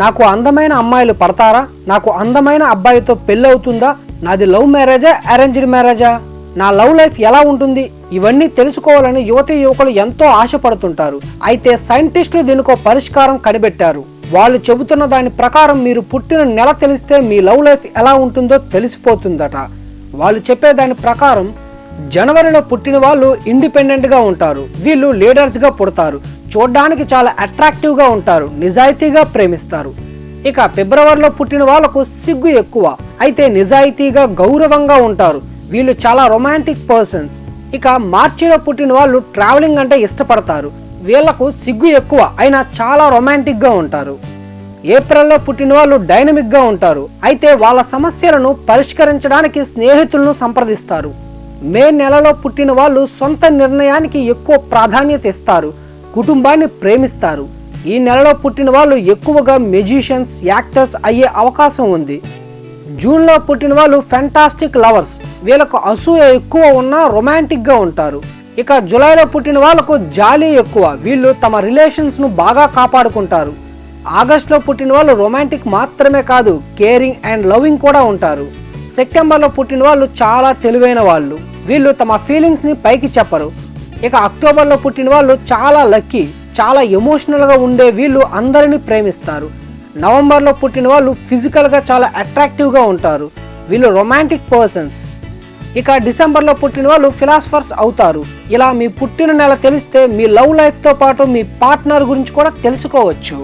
నాకు అందమైన అమ్మాయిలు పడతారా? నాకు అందమైన అబ్బాయితో పెళ్ళవుతుందా? నాది లవ్ మ్యారేజా అరేంజ్డ్ మ్యారేజా? నా లవ్ లైఫ్ ఎలా ఉంటుంది? ఇవన్నీ తెలుసుకోవాలని యువతి యువకులు ఎంతో ఆశపడుతుంటారు. అయితే సైంటిస్టులు దీనికో పరిష్కారం కనిపెట్టారు. వాళ్ళు చెబుతున్న దాని ప్రకారం మీరు పుట్టిన నెల తెలిస్తే మీ లవ్ లైఫ్ ఎలా ఉంటుందో తెలిసిపోతుందట. వాళ్ళు చెప్పే దాని ప్రకారం జనవరిలో పుట్టిన వాళ్ళు ఇండిపెండెంట్గా ఉంటారు. వీళ్ళు లీడర్స్గా పుడతారు. చూడ్డానికి చాలా అట్రాక్టివ్గా ఉంటారు నిజాయితీగా ప్రేమిస్తారు. ఇక ఫిబ్రవరిలో పుట్టిన వాళ్ళకు సిగ్గు ఎక్కువ. అయితే నిజాయితీగా గౌరవంగా ఉంటారు. వీళ్ళు చాలా రొమాంటిక్ పర్సన్స్. ఇక మార్చిలో పుట్టిన వాళ్ళు ట్రావెలింగ్ అంటే ఇష్టపడతారు. వీళ్ళకు సిగ్గు ఎక్కువ అయినా చాలా రొమాంటిక్గా ఉంటారు. ఏప్రిల్లో పుట్టిన వాళ్ళు డైనమిక్గా ఉంటారు. అయితే వాళ్ళ సమస్యలను పరిష్కరించడానికి స్నేహితులను సంప్రదిస్తారు. మే నెలలో పుట్టిన వాళ్ళు సొంత నిర్ణయానికి ఎక్కువ ప్రాధాన్యత ఇస్తారు. కుటుంబాన్ని ప్రేమిస్తారు. ఈ నెలలో పుట్టిన వాళ్ళు ఎక్కువగా మెజిషియన్స్ యాక్టర్స్ అయ్యే అవకాశం ఉంది. జూన్లో పుట్టిన వాళ్ళు ఫెంటాస్టిక్ లవర్స్ వీళ్ళకు అసూయ ఎక్కువ ఉన్నా రొమాంటిక్గా ఉంటారు. ఇక జూలైలో పుట్టిన వాళ్ళకు జాలీ ఎక్కువ. వీళ్ళు తమ రిలేషన్స్ను బాగా కాపాడుకుంటారు. ఆగస్టులో పుట్టిన వాళ్ళు రొమాంటిక్ మాత్రమే కాదు కేరింగ్ అండ్ లవింగ్ కూడా ఉంటారు. సెప్టెంబర్లో పుట్టిన వాళ్ళు చాలా తెలివైన వాళ్ళు. వీళ్ళు తమ ఫీలింగ్స్ని పైకి చెప్పరు. ఇక అక్టోబర్లో పుట్టిన వాళ్ళు చాలా లక్కీ చాలా ఎమోషనల్గా ఉండే వీళ్ళు అందరినీ ప్రేమిస్తారు. నవంబర్లో పుట్టిన వాళ్ళు ఫిజికల్గా చాలా అట్రాక్టివ్గా ఉంటారు. వీళ్ళు రొమాంటిక్ పర్సన్స్. ఇక డిసెంబర్లో పుట్టిన వాళ్ళు ఫిలాసఫర్స్ అవుతారు. ఇలా మీ పుట్టిన నెల తెలిస్తే మీ లవ్ లైఫ్తో పాటు మీ పార్ట్నర్ గురించి కూడా తెలుసుకోవచ్చు.